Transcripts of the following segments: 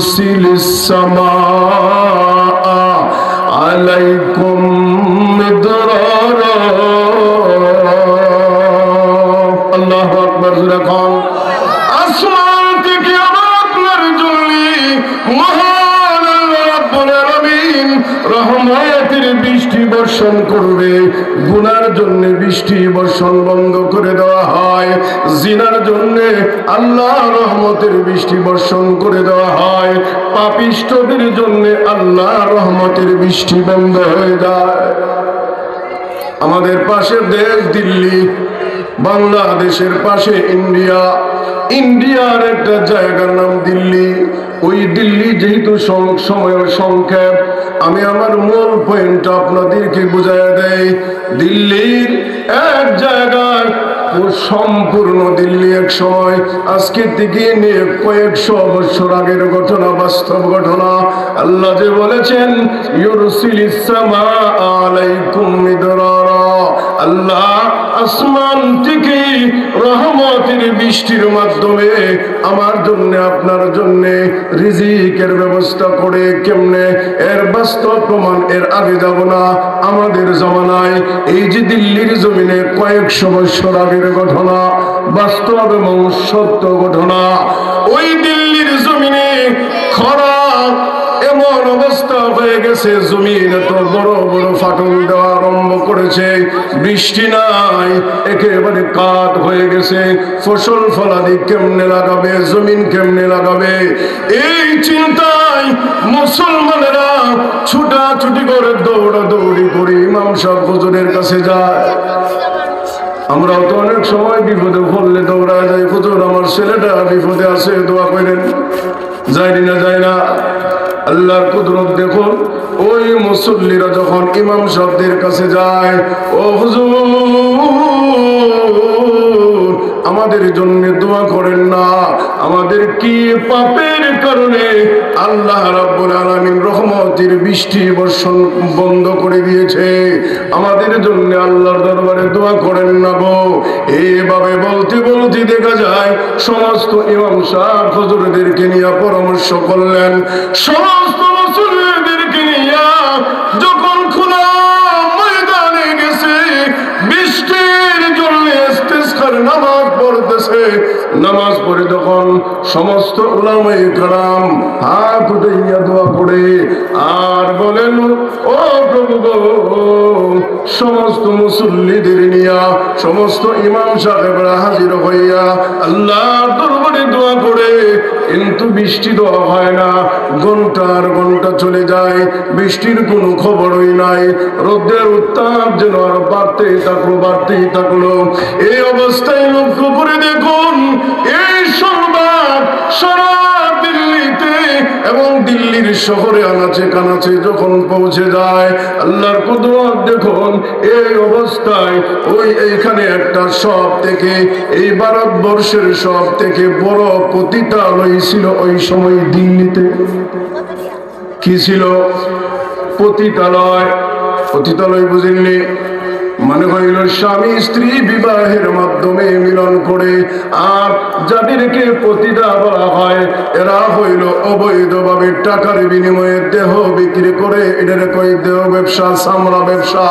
يرسل السماء عليكم مدرارا الله أكبر لكم আসমান থেকে আমার আপনার জন্য মহান আল্লাহ রাব্বুল আলামিন রহমতের বৃষ্টি বর্ষণ করবে গুনার জন্য বৃষ্টি বর্ষণ বন্ধ করে দেওয়া হয়। জিনার জন্য আল্লাহ রহমতের বৃষ্টি বর্ষণ করে দেওয়া হয়। পাপিষ্টদের জন্য আল্লাহ রহমতের বৃষ্টি বন্ধ হয়ে যায়। আমাদের পাশে দেশ দিল্লি, বাংলাদেশের পাশে ইন্ডিয়া। ইন্ডিয়ার একটা জায়গার নাম দিল্লি। ওই দিল্লি যেহেতু সময়ের সংক্ষেপ, আমি আমার মূল পয়েন্ট আপনাদেরকে বুঝাই দেই। দিল্লির এক জায়গায় সম্পূর্ণ দিল্লি এক সময়। আজকে থেকে নিয়ে কয়েকশো বছর আগের ঘটনা, বাস্তব ঘটনা। আল্লাহ যে বলেছেন আল্লাহ আসমান থেকে রহমতের বৃষ্টির মাধ্যমে আমার জন্য, আপনার জন্য রিজিকের ব্যবস্থা করে কেমনে? এর বাস্তব প্রমাণ, এর আগে যাব না। আমাদের জমানায় এই যে দিল্লির জমিনে কয়েকশো বছর আগের ঘটনা, বাস্তব এবং সত্য ঘটনা, ওই দিল্লির জমিনে খরা এমন অবস্থা হয়ে গেছে, জমিন এত বড় বড় ফাটল দেওয়া আরম্ভ করেছে, বৃষ্টি নাই, একেবারে কাত হয়ে গেছে, ফসল ফলাদি কেমনে লাগাবে, জমিন কেমনে লাগাবে? এই চিন্তায় মুসলমানেরা ছুটাছুটি করে দৌড়া দৌড়ি করে ইমাম সাহেব হুজুরের কাছে যায়। আমরাও তো অনেক সময় বিপদে পড়লে দৌড়া যাই। হুজুর, আমার ছেলেটা বিপদে আছে, দোয়া করেন। যায়নি না যাই না। আল্লাহর কুদরত দেখুন ওই মুসল্লিরা যখন ইমাম শব্দের কাছে যায় ও হুজুর! আমাদের জন্য দোয়া করেন না। আমাদের কি পাপের কারণে আল্লাহ রাব্বুল আলামিন রহমতের বৃষ্টি বর্ষণ বন্ধ করে দিয়েছে? আমাদের জন্য আল্লাহর দরবারে দোয়া করেন না গো। এইভাবে বলতে বলতে দেখা যায়, সমস্ত ইমাম সাহেব, হুজুরদেরকে নিয়ে পরামর্শ করলেন। সমস্ত নামাজ পড়ে তখন সমস্ত ওলামাই কারাম হাত উঠাইয়া দোয়া করে, আর বলেন, ও প্রভু সমস্ত মুসল্লিদের নিয়া, সমস্ত ইমাম সাহেবরা হাজির হইয়া আল্লাহ দরবারে দোয়া করে, কিন্তু বৃষ্টি দেওয়া হয় না। ঘণ্টার ঘণ্টা চলে যায়, বৃষ্টির কোনো খবরই নাই। রোদের উত্তাপ যেন আর বাড়তেই থাকল বাড়তেই থাকল। এই অবস্থায় লক্ষ্য করে দেখুন এই সংবাদ সারা দিল্লিতে এবং দিল্লির শহরে আনাচে কানাচে যখন পৌঁছে যায়, আল্লাহর কুদরত দেখুন, এই অবস্থায় ওই এইখানে একটা সব থেকে, এই ভারতবর্ষের সব থেকে বড় পতিতালয় ছিল ওই সময় দিল্লিতে। কি ছিল? পতিতালয়। পতিতালয় বুঝেননি? মানে হইল স্বামী স্ত্রী বিবাহের মাধ্যমে মিলন করে, আর যাদেরকে পতিতা বলা হয়, এরা হইল অবৈধভাবে টাকার বিনিময়ে দেহ বিক্রি করে এটার কই দেহ ব্যবসা, চামড়া ব্যবসা।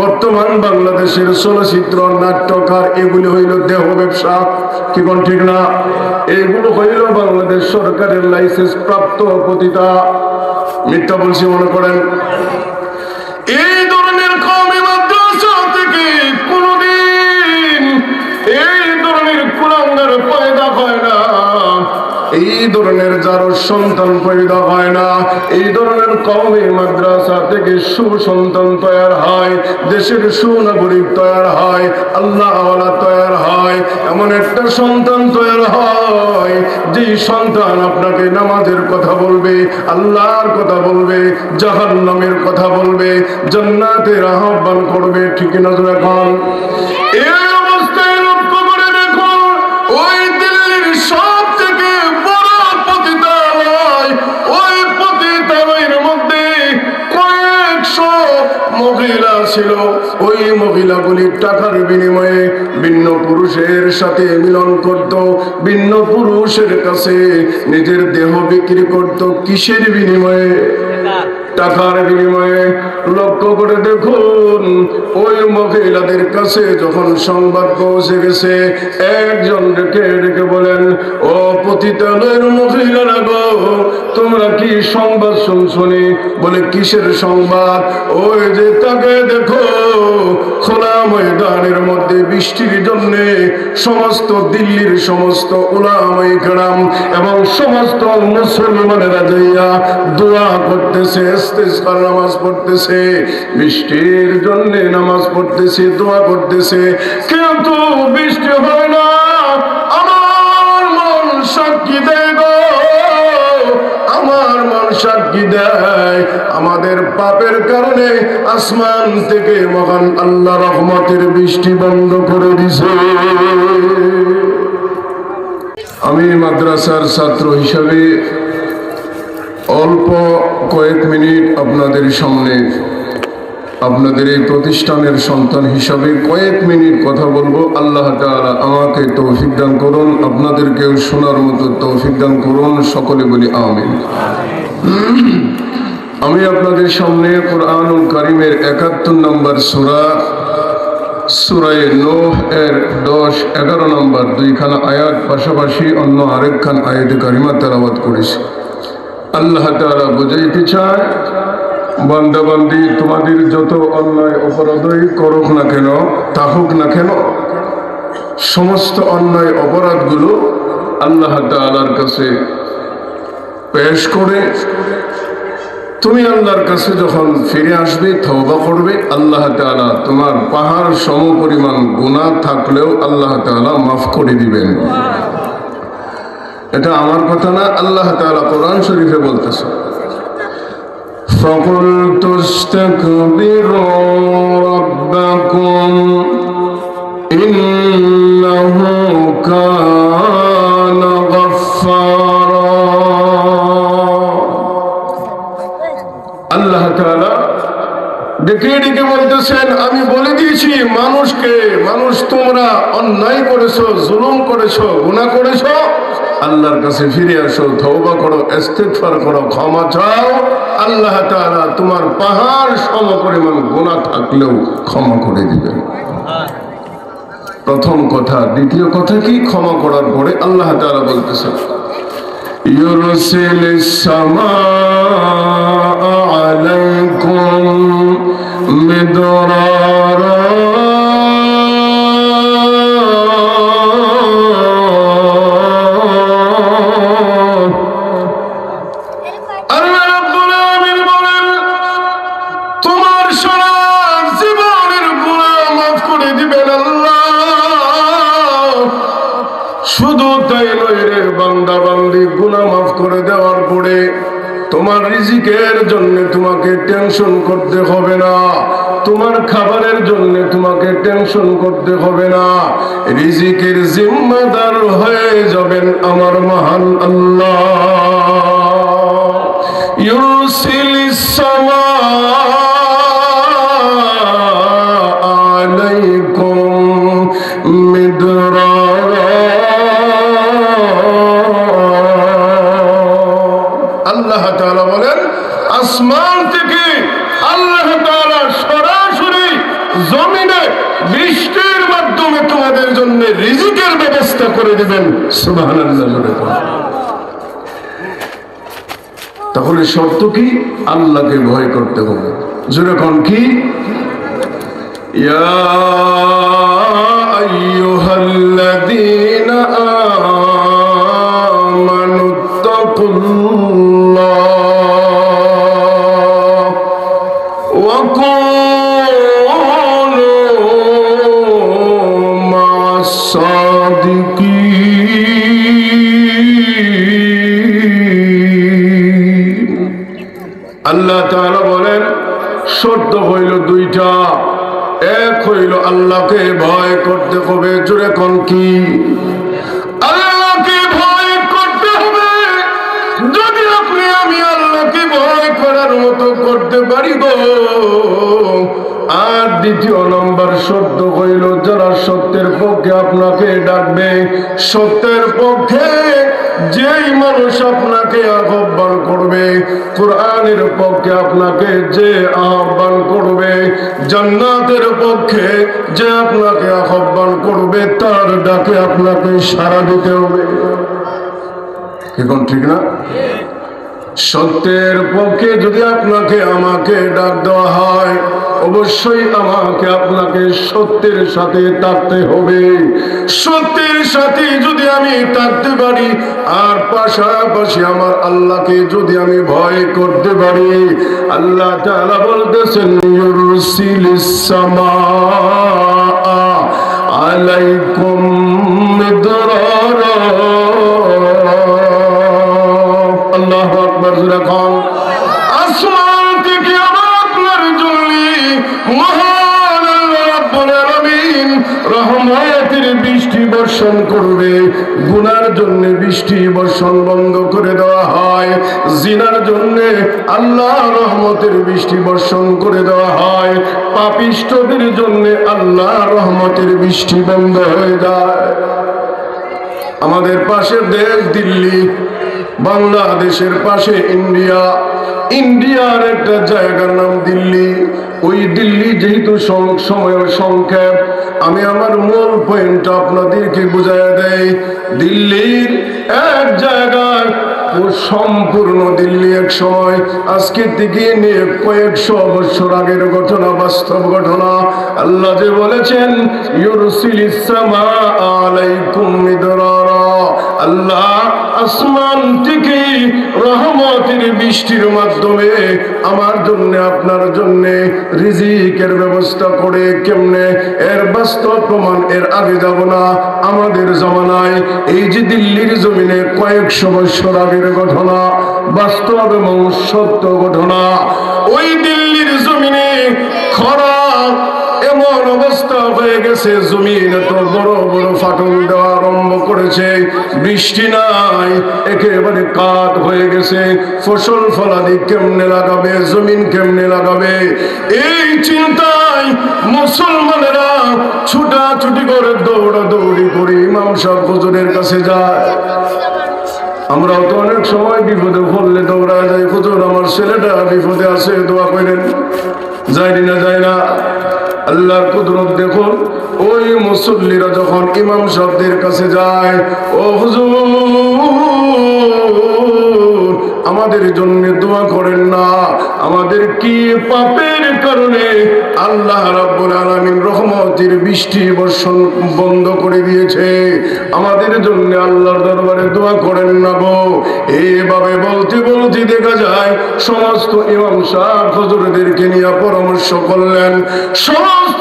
বর্তমান বাংলাদেশের চলচ্চিত্র, নাট্যকার, এগুলি হইল দেহ ব্যবসা। কি কোন ঠিক না? এগুলো হইল বাংলাদেশ সরকারের লাইসেন্স প্রাপ্ত পতিতা। মিথ্যা বলছি মনে করেন? সন্তান পয়দা হয় না। এই ধরনের কমে মাদ্রাসা থেকে সুসন্তান তৈরি হয়, দেশের সুনাগরিক তৈরি হয়, আল্লাহ তৈরি হয়, এমন একটা সন্তান তৈরি হয় যে সন্তান আপনাকে নামাজের কথা বলবে, আল্লাহর কথা বলবে, জাহান্নামের কথা বলবে, জান্নাতের আহ্বান করবে, ঠিক না এখন এই ছিল ওই মহিলাগুলি টাকার বিনিময়ে ভিন্ন পুরুষের সাথে মিলন করত ভিন্ন পুরুষের কাছে নিজের দেহ বিক্রি করত। কিসের বিনিময়ে? টাকার বিনিময়ে লক্ষ্য করে দেখুন, ওই মহিলাদের কাছে যখন সংবাদ পৌঁছে গেছে, একজন ডেকে ডেকে বলেন, ও পতিতালয়ের মহিলারা গো, তোমরা কি সংবাদ শুনছনি বলে, কিসের সংবাদ? ওই যে তাকে দেখো, খোলা ময়দানের মধ্যে বৃষ্টির জন্য সমস্ত দিল্লির সমস্ত উলামাই কেরাম এবং সমস্ত মুসলমানেরা যাইয়া দোয়া করতেছে নামাজ পড়তেছে। বৃষ্টির জন্য নামাজ পড়তেছে, দোয়া করতেছে। কিন্তু বৃষ্টি হয় না। আমার মন সাক্ষী দেয় আমার মন সাক্ষী দেয়। আমাদের পাপের কারণে আসমান থেকে মহান আল্লাহ রহমতের বৃষ্টি বন্ধ করে দিছে। আমি মাদ্রাসার ছাত্র হিসাবে অল্প কয়েক মিনিট আপনাদের সামনে আপনাদের এই প্রতিষ্ঠানের সন্তান হিসাবে কয়েক মিনিট কথা বলব। আল্লাহ তাআলা আমাকে তৌফিক দান করুন, আপনাদেরকেও শোনার মতো তৌফিক দান করুন, সকলে বলি আমিন। আমি আপনাদের সামনে কোরআনুল কারিমের একাত্তর নম্বর সুরা, সুরায় নোহ এর দশ, এগারো নম্বর দুইখানা আয়াত, পাশাপাশি অন্য আরেকখান আয়াতে কারিমা তেলাবাদ করেছি। আল্লাহ তাআলা বুঝাইতে চায়, বান্দাবান্দি, তোমাদের যত অন্যায় অপরাধই করুক না কেন তাহুক না কেন, সমস্ত অন্যায় অপরাধগুলো আল্লাহ তাআলার কাছে পেশ করে, তুমি আল্লাহর কাছে যখন ফিরে আসবে, তওবা করবে, আল্লাহ তাআলা তোমার পাহাড় সম পরিমাণ গুনাহ থাকলেও আল্লাহ তাআলা মাফ করে দিবেন। এটা আমার কথা না আল্লাহ তাআলা কোরআন শরীফে বলতেছে فقلت استكبروا ربكم إنه كان غفارا আল্লাহ তাআলা ডেকে ডেকে বলতেছেন আমি বলে দিয়েছি মানুষকে মানুষ তোমরা অন্যায় করেছো জুলুম করেছো গুনাহ করেছো আল্লাহর কাছে ফিরে আসো, তওবা করো, ইস্তেগফার করো, ক্ষমা চাও। আল্লাহ তাআলা তোমার পাহাড় সম পরিমাণ গুনাহ থাকলেও ক্ষমা করে দিবেন প্রথম কথা, দ্বিতীয় কথা কি? ক্ষমা করার পরে আল্লাহ তাআলা বলতেছেন ইউরসিলিস সামা আলাইকুম মিদরারা বান্দা বান্দি গুনাহ মাফ করে দেওয়ার পরে তোমার রিজিকের জন্য তোমাকে টেনশন করতে হবে না। তোমার খাবারের জন্য তোমাকে টেনশন করতে হবে না। রিজিকের জিম্মাদার হয়ে যাবেন আমার মহান আল্লাহ। ইউসিলিস সামা জমিনে বৃষ্টির মাধ্যমে তোমাদের জন্য রিজিকের ব্যবস্থা করে দেবেন। তাহলে শর্ত কি? আল্লাহকে ভয় করতে হবে। যেরকম কি? ইয়া হইল দুইটা। এক হইল আল্লাহকে ভয় করতে হবে, জোরে কি? যদি আপনি আমি ভয় করার মতো করতে পারি গো। আর দ্বিতীয় নম্বর যারা সত্যের পক্ষে আপনাকে ডাকবে, সত্যের পক্ষে যেই মানুষ আপনাকে আহ্বান করবে, কোরআনের পক্ষে আপনাকে যে আহ্বান করবে, জান্নাতের পক্ষে যে আপনাকে আহ্বান করবে, তার ডাকে আপনাকে সারা দিতে হবে। এখন ঠিক না? সত্যের পক্ষে যদি আপনাকে আমাকে ডাক দেওয়া হয়, অবশ্যই আমাকে আপনাকে সত্যের সাথে থাকতে হবে। সত্যের সাথে যদি আমি থাকতে পারি, আর পাশাপাশি আমার আল্লাহকে যদি আমি ভয় করতে পারি, আল্লাহ তাআলা বলতেছেন সামা আলাইকুম আকবর আসমান থেকে আপনার জন্য মহান বৃষ্টি বর্ষণ করবে, গুনার জন্য বৃষ্টি বর্ষণ বন্ধ করে দেওয়া হয়, জিনার জন্য আল্লাহ রহমতের বৃষ্টি বর্ষণ করে দেওয়া হয় পাপিষ্টদের জন্য আল্লাহ রহমতের বৃষ্টি বন্ধ হয়ে যায়। আমাদের পাশের দেশ দিল্লি বাংলাদেশের পাশে ইন্ডিয়া। ইন্ডিয়ার একটা জায়গার নাম দিল্লি। ওই দিল্লি যেহেতু সময়ের সংক্ষেপ, আমি আমার মূল পয়েন্ট আপনাদেরকে বুঝাই দেয় দিল্লির এক জায়গায় সম্পূর্ণ দিল্লি এক সময়। আজকের দিকে নিয়ে কয়েকশো বছর আগের ঘটনা, বাস্তব ঘটনা। আল্লাহ যে বলেছেন আল্লাহ আসমান থেকে রহমতের বৃষ্টির মাধ্যমে আমার জন্য, আপনার জন্য রিজিকের ব্যবস্থা করে কেমনে? এর বাস্তব প্রমাণ এর আগে যাব না, আমাদের জমানায় এই যে দিল্লির জমিনে কয়েকশো বছর আগের ঘটনা, বাস্তব এবং সত্য ঘটনা, ওই দিল্লির জমিনে খরা এমন অবস্থা হয়ে গেছে, জমিন এত বড় বড় ফাটল দেওয়া আরম্ভ করেছে, বৃষ্টি নাই, একেবারে কাত হয়ে গেছে, ফসল ফলাদি কেমনে লাগাবে, জমিন কেমনে লাগাবে? এই চিন্তায় মুসলমানেরা ছুটাছুটি করে দৌড়া দৌড়ি করে ইমাম সাহেব হুজুরের কাছে যায়। আমরাও তো অনেক সময় বিপদে পড়লে দৌড়া যাই। হুজুর, আমার ছেলেটা বিপদে আছে, দোয়া করেন। যায়নি না যাই না আল্লাহর কুদরত দেখুন ওই মুসল্লিরা যখন ইমাম শব্দের কাছে যায় ও হুজুর আমাদের জন্য দোয়া করেন না। আমাদের কি পাপের কারণে আল্লাহ রাব্বুল আলামিন রহমতের বৃষ্টি বর্ষণ বন্ধ করে দিয়েছে। আমাদের জন্য আল্লাহর দরবারে দোয়া করেন না গো। এইভাবে বলতে বলতে দেখা যায়, সমস্ত ইমাম সাহেব, হুজুরদেরকে নিয়ে পরামর্শ করলেন। সমস্ত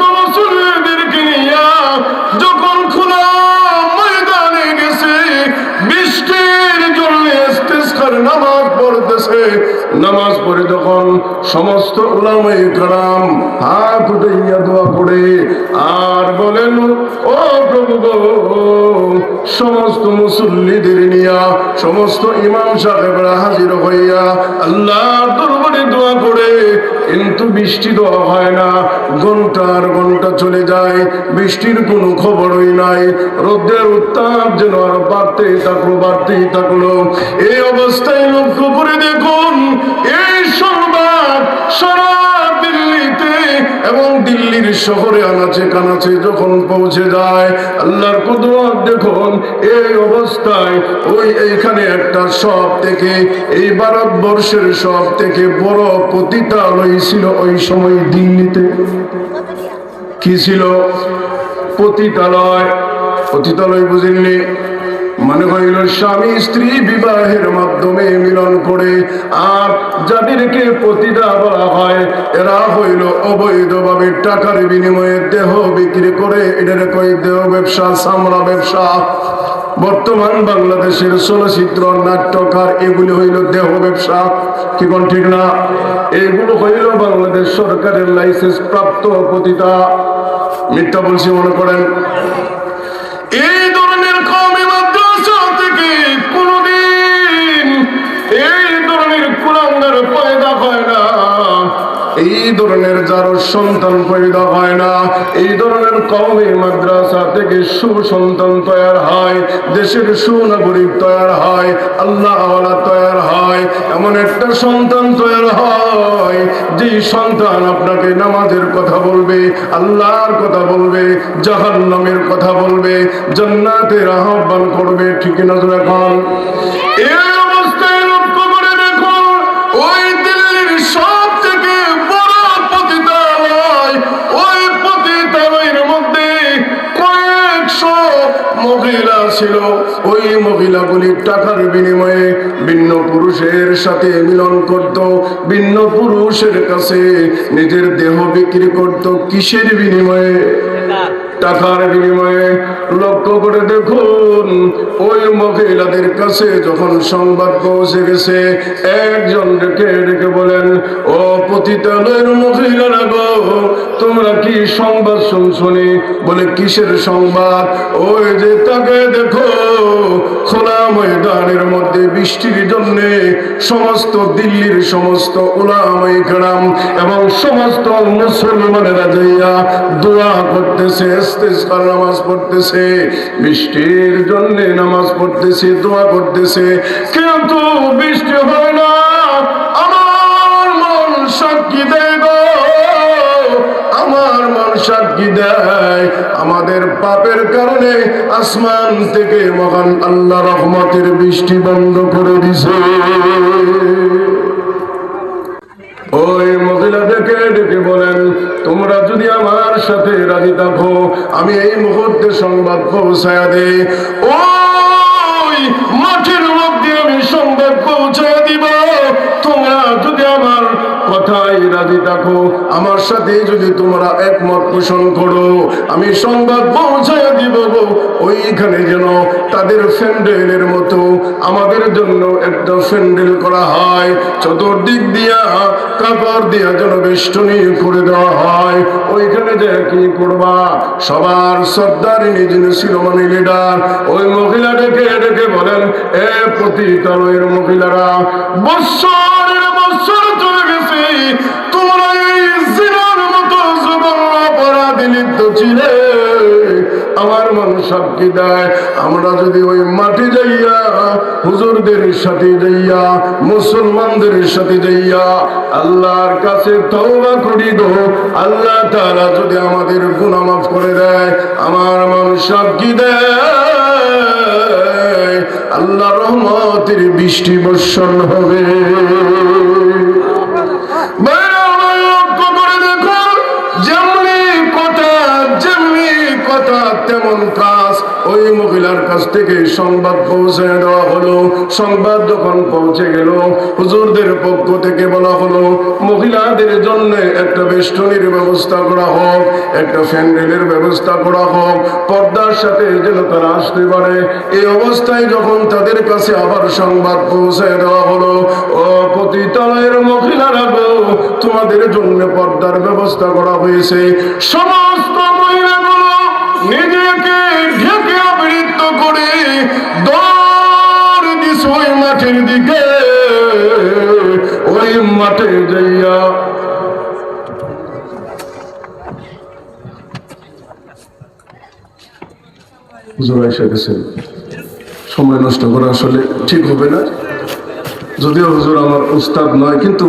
নামাজ পড়ে তখন সমস্ত উলামাই কারাম হাত উঠাইয়া দোয়া করে আর বলেন, ও প্রভু গো সমস্ত মুসল্লিদের নিয়া, সমস্ত ইমাম সাহেবরা হাজির হইয়া আল্লাহর দরবারে দোয়া করে, কিন্তু বৃষ্টি দেওয়া হয় না। ঘণ্টার ঘণ্টা চলে যায়, বৃষ্টির কোনো খবরই নাই। রোদের উত্তাপ যেন আর বাড়তেই থাকল বাড়তেই থাকল। এই অবস্থায় লক্ষ্য করে দেখুন, এই সংবাদ সারা এবং দিল্লির শহরে আনাচে কানাচে যখন পৌঁছে যায়, আল্লাহর কুদরত দেখুন, এই অবস্থায় ওই এইখানে একটা সব থেকে, এই ভারতবর্ষের সব থেকে বড় পতিতালয় ছিল ওই সময় দিল্লিতে। কি ছিল? পতিতালয়। পতিতালয় বুঝেননি? মানে হইল স্বামী, স্ত্রী বিবাহের মাধ্যমে মিলন করে, আর যাদেরকে পতিতা বলা হয়, এরা হইল অবৈধভাবে টাকার বিনিময়ে দেহ বিক্রি করে, এদের কই দেহ ব্যবসা, চামড়া ব্যবসা। বর্তমান বাংলাদেশের চলচ্চিত্র, নাট্যকার, এগুলি হইল দেহ ব্যবসা। কি কোন ঠিক না? এগুলো হইল বাংলাদেশ সরকারের লাইসেন্স প্রাপ্ত পতিতা। মিথ্যা বলছি, মনে করেন। এই সন্তান পয়দা হয় না। এই ধরনের কওমি মাদ্রাসা থেকে সুসন্তান তৈরি হয়, দেশের সুনাগরিক তৈরি হয়, আল্লাহ তৈরি হয়, এমন একটা সন্তান তৈরি হয় যে সন্তান আপনাকে নামাজের কথা বলবে, আল্লাহর কথা বলবে, জাহান্নামের কথা বলবে, জান্নাতের আহ্বান করবে, ঠিক না এখন এই ছিল, ওই মহিলাগুলি টাকার বিনিময়ে ভিন্ন পুরুষের সাথে মিলন করত, ভিন্ন পুরুষের কাছে নিজের দেহ বিক্রি করত, কিসের বিনিময়ে? টাকার বিনিময়ে লক্ষ্য করে দেখুন, ওই মহিলাদের কাছে যখন সংবাদ পৌঁছে গেছে, একজন ডেকে ডেকে বলেন, ও পতিতালয়ের মহিলারা গো, তোমরা কি সংবাদ শুনছনি? বলে, কিসের সংবাদ? ওই যে তাকে দেখো, খোলা ময়দানের মধ্যে বৃষ্টির জন্য সমস্ত দিল্লির সমস্ত উলামাই কেরাম এবং সমস্ত মুসলমানেরা যাইয়া দোয়া করতেছে। ইস্তেসকার নামাজ পড়তেছে, বৃষ্টির জন্য নামাজ পড়তেছে, দোয়া করতেছে। কিন্তু বৃষ্টি হয় না। আমার মন সাক্ষী আমার মন সাক্ষী দেয়। আমাদের পাপের কারণে আসমান থেকে মহান আল্লাহ রহমতের বৃষ্টি বন্ধ করে দিছে। ওই মহিলা ডেকে বলেন, তোমরা যদি আমার সাথে রাজি থাকো, আমি এই মুহূর্তে সংবাদ পৌঁছায় দে ও মাঠের মধ্যে আমি সংবাদ পৌঁছায় দিব। কথাই রাজি থাকো। আমার সাথে যদি তোমরা একমত পোষণ করো, আমি সংবাদ পৌঁছায় দিব ওইখানে যেন তাদের ফ্যান্ডেলের মতো আমাদের জন্য একটা ফ্যান্ডেল করা হয়। চতুর্দিক দিয়া কাপড় দিয়া যেন বেষ্টনী করে দেওয়া হয়। ওইখানে যে কি করবা? সবার সর্দারিনী যিনি শিরোমণি লিডার। ওই মহিলা ডেকে বলেন, এ পতিতালয়ের মহিলারা বৎসর লিপ্ত ছিলে আমার মন সাক্ষী দেয়। আমরা যদি ওই মাটি যাইয়া, হুজুরদের সাথে যাইয়া, মুসলমানদের সাথে যাইয়া, আল্লাহর কাছে তওবা করি গো। আল্লাহ তাআলা যদি আমাদের গুনাহ মাফ করে দেয়, আমার মন সাক্ষী দেয়। আল্লাহ রহমতের বৃষ্টি বর্ষণ হবে। কাছ থেকে সংবাদ পৌঁছে দেওয়া হলো। সংবাদ যখন পৌঁছে গেল, হুজুরদের পক্ষ থেকে বলা হলো, মহিলাদের জন্য একটা বেষ্টনীর ব্যবস্থা করা হোক, একটা ফ্যান্ডেলের ব্যবস্থা করা হোক, পর্দার সাথে যেন তারা আসতে পারে। এই অবস্থায় যখন তাদের কাছে আবার সংবাদ পৌঁছে দেওয়া হলো, ও পতিতালয়ের মহিলারা তোমাদের জন্য পর্দার ব্যবস্থা করা হয়েছে। সমস্ত মহিলাগুলো করে দৌড় দিস ওই মাঠের দিকে, ওই মাঠে যাইয়া। সময় নষ্ট করা আসলে ঠিক হবে না। যদিও হুজুর আমার উস্তাদ নয়, কিন্তু